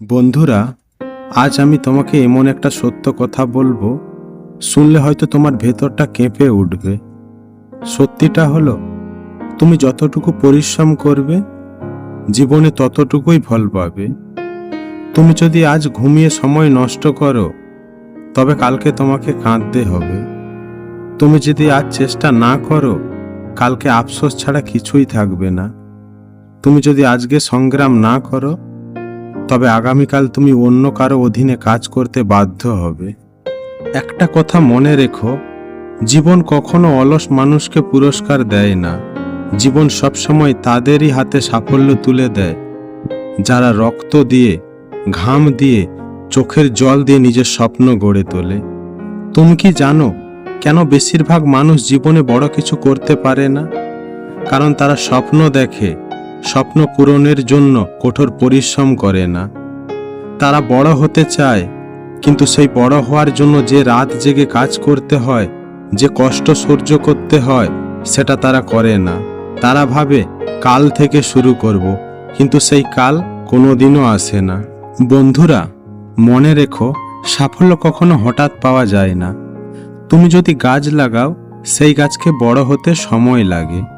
বন্ধুরা, আজ আমি তোমাকে এমন একটা সত্য কথা বলব, শুনলে হয়তো তোমার ভেতরটা কেঁপে উঠবে। সত্যিটা হলো, তুমি যতটুকু পরিশ্রম করবে, জীবনে ততটুকুই ফল পাবে। তুমি যদি আজ ঘুমিয়ে সময় নষ্ট করো, তবে কালকে তোমাকে কাঁদতে হবে। তুমি যদি আজ চেষ্টা না করো, কালকে আফসোস ছাড়া কিছুই থাকবে না। তুমি যদি আজকে সংগ্রাম না করো তবে আগামীকাল তুমি অন্য কারও অধীনে কাজ করতে বাধ্য হবে। একটা কথা মনে রেখো, জীবন কখনো অলস মানুষকে পুরস্কার দেয় না। জীবন সবসময় তাদেরই হাতে সাফল্য তুলে দেয়। যারা রক্ত দিয়ে, ঘাম দিয়ে, চোখের জল দিয়ে নিজের স্বপ্ন গড়ে তোলে। তুমি কি জানো, কেন বেশিরভাগ মানুষ জীবনে বড় কিছু করতে পারে না? কারণ তারা স্বপ্ন দেখে স্বপ্ন পূরণের জন্য কঠোর পরিশ্রম করে না। তারা বড় হতে চায়, কিন্তু সেই বড় হওয়ার জন্য যে রাত জেগে কাজ করতে হয়, যে কষ্ট সহ্য করতে হয়, সেটা তারা করে না। তারা ভাবে, কাল থেকে শুরু করব, কিন্তু সেই কাল কোনোদিনও আসে না। বন্ধুরা, মনে রেখো, সাফল্য কখনো হঠাৎ পাওয়া যায় না। তুমি যদি গাছ লাগাও, সেই গাছকে বড় হতে সময় লাগে।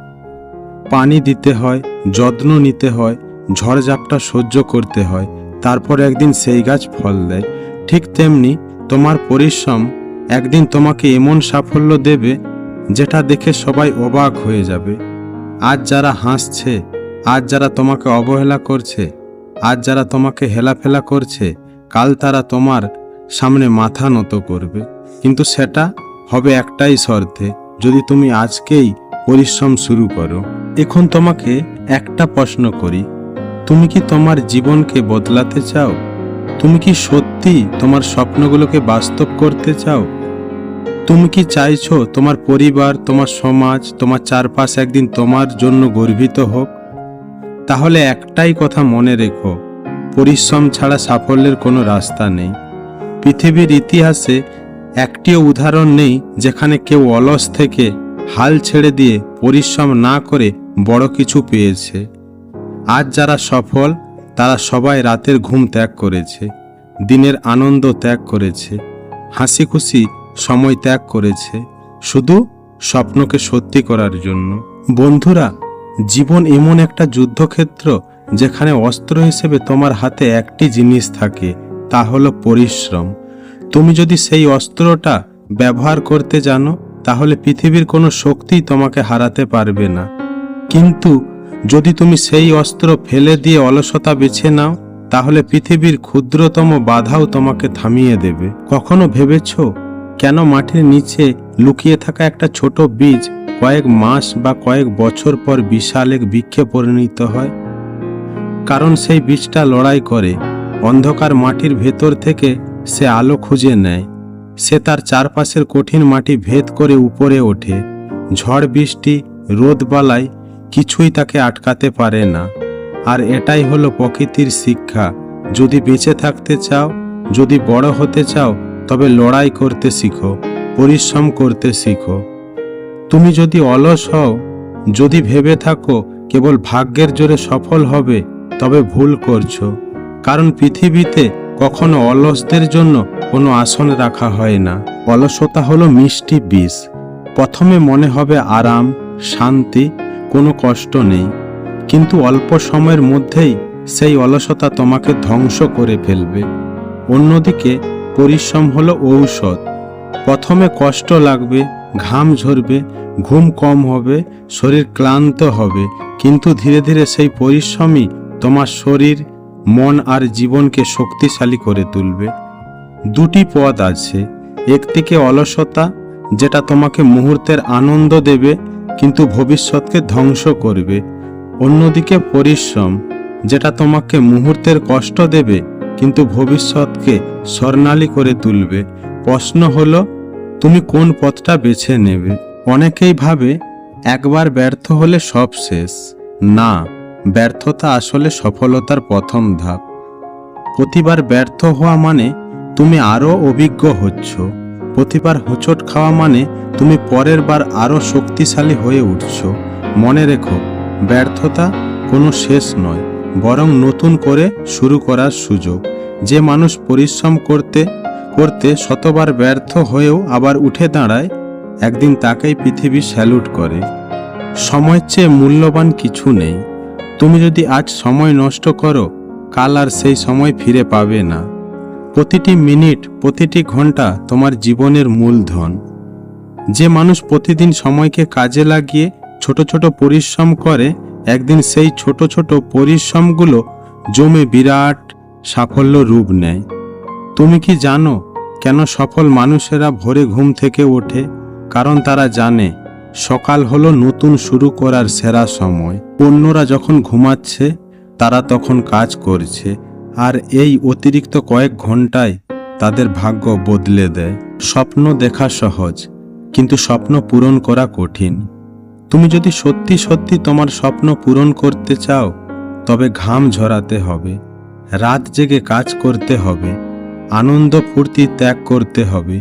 পানি দিতে হয়, যত্ন নিতে হয়, ঝড়ঝাপটা সহ্য করতে হয়, তারপর একদিন সেই গাছ ফল দেয়। ঠিক তেমনি তোমার পরিশ্রম একদিন তোমাকে এমন সাফল্য দেবে যেটা দেখে সবাই অবাক হয়ে যাবে। আজ যারা হাসছে, আজ যারা তোমাকে অবহেলা করছে, আজ যারা তোমাকে হেলাফেলা করছে, কাল তারা তোমার সামনে মাথা নত করবে। কিন্তু সেটা হবে একটাই শর্তে, যদি তুমি আজকেই পরিশ্রম শুরু করো। এখন তোমাকে একটা প্রশ্ন করি, তুমি কি তোমার জীবনকে বদলাতে চাও? তুমি কি সত্যি তোমার স্বপ্নগুলোকে বাস্তব করতে চাও? তুমি কি চাইছো তোমার পরিবার, তোমার সমাজ, তোমার চারপাশ একদিন তোমার জন্য গর্বিত হোক? তাহলে একটাই কথা মনে রেখো, পরিশ্রম ছাড়া সাফল্যের কোনো রাস্তা নেই। পৃথিবীর ইতিহাসে একটিও উদাহরণ নেই যেখানে কেউ অলস থেকে হাল ছেড়ে দিয়ে পরিশ্রম না করে বড় কিছু পেয়েছে। আজ যারা সফল, তারা সবাই রাতের ঘুম ত্যাগ করেছে, দিনের আনন্দ ত্যাগ করেছে হাসি খুশি সময় ত্যাগ করেছে, শুধু স্বপ্নকে সত্যি করার জন্য। বন্ধুরা, জীবন এমন একটা যুদ্ধক্ষেত্র যেখানে অস্ত্র হিসেবে তোমার হাতে একটি জিনিস থাকে, তা হলো পরিশ্রম। তুমি যদি সেই অস্ত্রটা ব্যবহার করতে জানো তাহলে পৃথিবীর কোনো শক্তিই তোমাকে হারাতে পারবে না। কিন্তু যদি তুমি সেই অস্ত্র ফেলে দিয়ে অলসতা বেছে নাও, তাহলে পৃথিবীর ক্ষুদ্রতম বাধাও তোমাকে থামিয়ে দেবে। কখনো ভেবেছ? কেন মাটির নিচে লুকিয়ে থাকা একটা ছোট বীজ কয়েক মাস বা কয়েক বছর পর বিশাল এক বৃক্ষে পরিণত হয়? কারণ সেই বীজটা লড়াই করে, অন্ধকার মাটির ভেতর থেকে সে আলো খুঁজে নেয়। সে তার চারপাশের কঠিন মাটি ভেদ করে উপরে ওঠে। ঝড় বৃষ্টি, রোদ বালাই, কিছুই তাকে আটকাতে পারে না। আর এটাই হলো প্রকৃতির শিক্ষা। যদি বেঁচে থাকতে চাও, যদি বড় হতে চাও, তবে লড়াই করতে শিখো, পরিশ্রম করতে শিখো। তুমি যদি অলস হও, যদি ভেবে থাকো, কেবল ভাগ্যের জোরে সফল হবে, তবে ভুল করছ। কারণ পৃথিবীতে কখনো অলসদের জন্য কোনো আসন রাখা হয় না। অলসতা হলো মিষ্টি বিষ প্রথমে মনে হবে আরাম, শান্তি, কোনো কষ্ট নেই। কিন্তু অল্প সময়ের মধ্যেই সেই অলসতা তোমাকে ধ্বংস করে ফেলবে। অন্যদিকে পরিশ্রম হলো ঔষধ। প্রথমে কষ্ট লাগবে, ঘাম ঝরবে, ঘুম কম হবে, শরীর ক্লান্ত হবে। কিন্তু ধীরে ধীরে সেই পরিশ্রমই তোমার শরীর, মন আর জীবনকে শক্তিশালী করে তুলবে। দুটি পথ আছে একদিকে অলসতা, যেটা তোমাকে মুহূর্তের আনন্দ দেবে, কিন্তু ভবিষ্যৎকে ধ্বংস করবে। অন্যদিকে পরিশ্রম, যেটা তোমাকে মুহূর্তের কষ্ট দেবে, কিন্তু ভবিষ্যৎকে স্বর্ণালী করে তুলবে। প্রশ্ন হলো, তুমি কোন পথটা বেছে নেবে? অনেকেই ভাবে, একবার ব্যর্থ হলে সব শেষ। না, ব্যর্থতা আসলে সফলতার প্রথম ধাপ। প্রতিবার ব্যর্থ হওয়া মানে তুমি আরও অভিজ্ঞ হচ্ছ। প্রতিবার হোঁচট খাওয়া মানে তুমি পরের বার আরও শক্তিশালী হয়ে উঠছ। মনে রেখো, ব্যর্থতা কোনো শেষ নয়, বরং নতুন করে শুরু করার সুযোগ। যে মানুষ পরিশ্রম করতে করতে শতবার ব্যর্থ হয়েও আবার উঠে দাঁড়ায়, একদিন তাকেই পৃথিবী স্যালুট করে। সময়ের চেয়ে মূল্যবান কিছু নেই। তুমি যদি আজ সময় নষ্ট করো, কাল আর সেই সময় ফিরে পাবে না। প্রতিটি মিনিট, প্রতিটি ঘণ্টা তোমার জীবনের মূলধন। যে মানুষ প্রতিদিন সময়কে কাজে লাগিয়ে ছোট ছোট পরিশ্রম করে, একদিন সেই ছোট ছোট পরিশ্রমগুলো জমে বিরাট সাফল্য রূপ নেয়। তুমি কি জানো কেন সফল মানুষেরা ভোরে ঘুম থেকে ওঠে? কারণ তারা জানে সকাল হলো নতুন শুরু করার সেরা সময়। অন্যরা যখন ঘুমাচ্ছে, তারা তখন কাজ করছে। আর এই অতিরিক্ত কয়েক ঘন্টায় তাদের ভাগ্য বদলে দেয়। স্বপ্ন দেখা সহজ, কিন্তু স্বপ্ন পূরণ করা কঠিন। তুমি যদি সত্যি সত্যি তোমার স্বপ্ন পূরণ করতে চাও, তবে ঘাম ঝরাতে হবে, রাত জেগে কাজ করতে হবে, আনন্দ ফুর্তি ত্যাগ করতে হবে,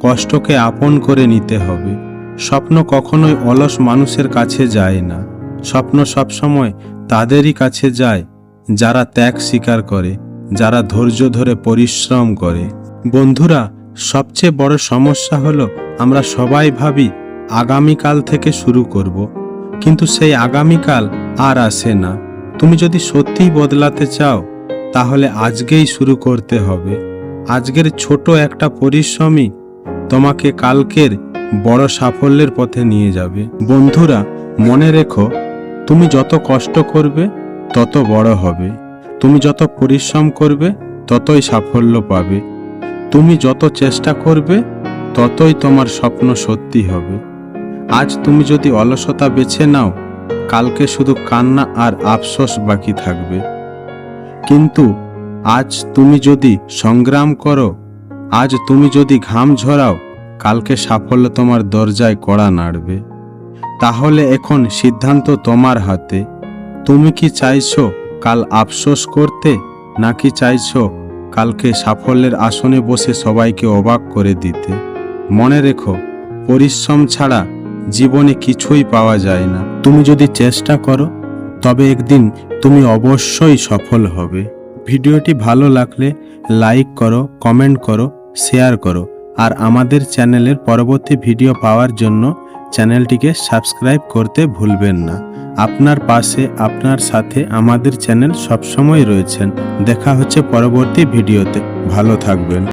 কষ্টকে আপন করে নিতে হবে। স্বপ্ন কখনোই অলস মানুষের কাছে যায় না। স্বপ্ন সবসময় তাদেরই কাছে যায় যারা ত্যাগ স্বীকার করে, যারা ধৈর্য ধরে পরিশ্রম করে। বন্ধুরা, সবচেয়ে বড় সমস্যা হলো আমরা সবাই ভাবি আগামীকাল থেকে শুরু করব। কিন্তু সেই আগামীকাল আর আসে না। তুমি যদি সত্যিই বদলাতে চাও, তাহলে আজকেই শুরু করতে হবে। আজকের ছোট একটা পরিশ্রমই তোমাকে কালকের বড় সাফল্যের পথে নিয়ে যাবে। বন্ধুরা, মনে রেখো, তুমি যত কষ্ট করবে তত বড় হবে। তুমি যত পরিশ্রম করবে, ততই সাফল্য পাবে। তুমি যত চেষ্টা করবে, ততই তোমার স্বপ্ন সত্যি হবে। আজ তুমি যদি অলসতা বেছে নাও, কালকে শুধু কান্না আর আফসোস বাকি থাকবে। কিন্তু আজ তুমি যদি সংগ্রাম করো, আজ তুমি যদি ঘাম ঝরাও, কালকে সাফল্য তোমার দরজায় কড়া নাড়বে। তাহলে এখন সিদ্ধান্ত তোমার হাতে। তুমি কি চাইছো কাল আফসোস করতে, নাকি চাইছো কালকে সাফল্যের আসনে বসে সবাইকে অবাক করে দিতে? মনে রেখো, পরিশ্রম ছাড়া জীবনে কিছুই পাওয়া যায় না। তুমি যদি চেষ্টা করো, তবে একদিন তুমি অবশ্যই সফল হবে। ভিডিওটি ভালো লাগলে লাইক করো, কমেন্ট করো, শেয়ার করো, আর আমাদের চ্যানেলের পরবর্তী ভিডিও পাওয়ার জন্য চ্যানেলটিকে সাবস্ক্রাইব করতে ভুলবেন না। আপনার পাশে আপনার সাথে আমাদের চ্যানেল সবসময় রয়েছেন। দেখা হচ্ছে পরবর্তী ভিডিওতে। ভালো থাকবেন।